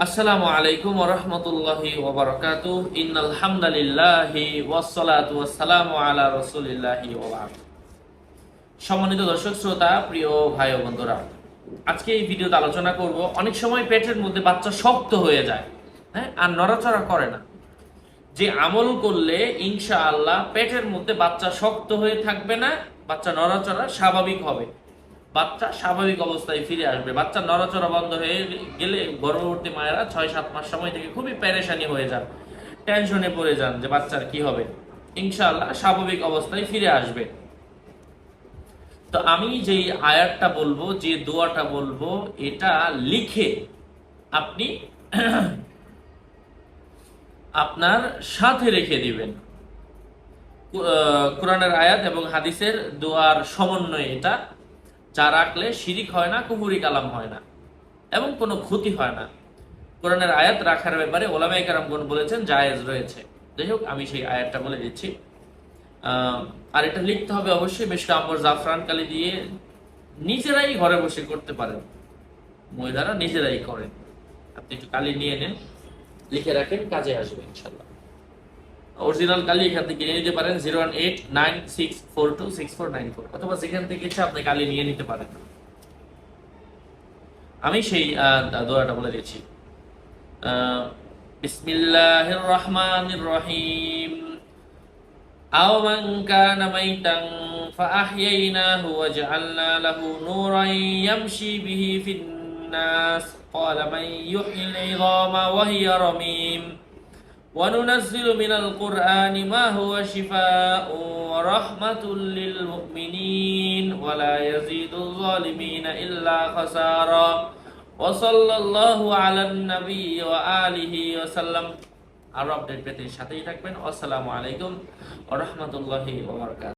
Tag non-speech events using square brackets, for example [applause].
আসসালামু আলাইকুম ওরহমতুল্লাহি ওবরকাত ইন্নাল হামদালিল্লাহি ওয়াসসালাতু ওয়াসসালামু আলা রাসূলিল্লাহি সম্মানিত দর্শক, শ্রোতা, প্রিয় ভাই ও বন্ধুরা, আজকে এই ভিডিওতে আলোচনা করব, অনেক সময় পেটের মধ্যে বাচ্চা শক্ত হয়ে যায় হ্যাঁ আর নড়াচড়া করে না। যে আমল করলে ইনশাআল্লাহ পেটের মধ্যে বাচ্চা শক্ত হয়ে থাকবে না, বাচ্চা নড়াচড়া স্বাভাবিক হবে। বাচ্চা স্বাভাবিক অবস্থায় ফিরে আসবে। বাচ্চা নড়াচড়া বন্ধ হয়ে গেলে গর্ভবতী মায়েরা ছয়, সাত মাস সময় থেকে খুবই প্যারেশানি হয়ে যান। টেনশনে পড়ে যান যে বাচ্চার কি হবে। ইনশাল্লাহ স্বাভাবিক অবস্থায় ফিরে আসবে। তো আমি যেই আয়াতটা বলব, যে দোয়াটা বলব, এটা লিখে আপনি [clears throat] আপনার সাথে রেখে দিবেন। কোরআনের আয়াত এবং হাদিসের দোয়ার সমন্বয় এটা যা রাখলে শিরিক হয় না, কুহুরি কালাম হয় না এবং কোনো ক্ষতি হয় না। কোরআনের আয়াত রাখার ব্যাপারে ওলামাই কারামগণ বলেছেন, জায়েজ রয়েছে। যাই হোক, আমি সেই আয়াতটা বলে দিচ্ছি। আর এটা লিখতে হবে অবশ্যই, বেশ কাম্বর জাফরান কালি দিয়ে নিজেরাই ঘরে বসে করতে পারেন। মহিলারা নিজেরাই করেন। আপনি একটু কালি নিয়ে নেন, লিখে রাখেন, কাজে আসবে ইনশাল্লাহ অরিজিনাল কালি এখান থেকে নিয়ে নিতে পারেন zero one eight nine six four two six four nine four অথবা যেখান থেকে ইচ্ছা আপনি কালি নিয়ে নিতে পারেন আমি সেই আহ, দোয়াটা বলে দিচ্ছি আহ, বিসমিল্লাহির রহমানির রহিম أو من كان ميتا فأحييناه وجعلنا له نورا يمشي به في الناس قال من يحيي العظام وهي رميم وننزل من القرآن ما هو شفاء ورحمة للمؤمنين ولا يزيد الظالمين إلا خسارا وصلى الله على النبي وآله وسلم আরো আপডেট পেতে সাথেই থাকবেন আসসালামু আলাইকুম ওয়া রাহমাতুল্লাহি ওয়া বারাকাতুহু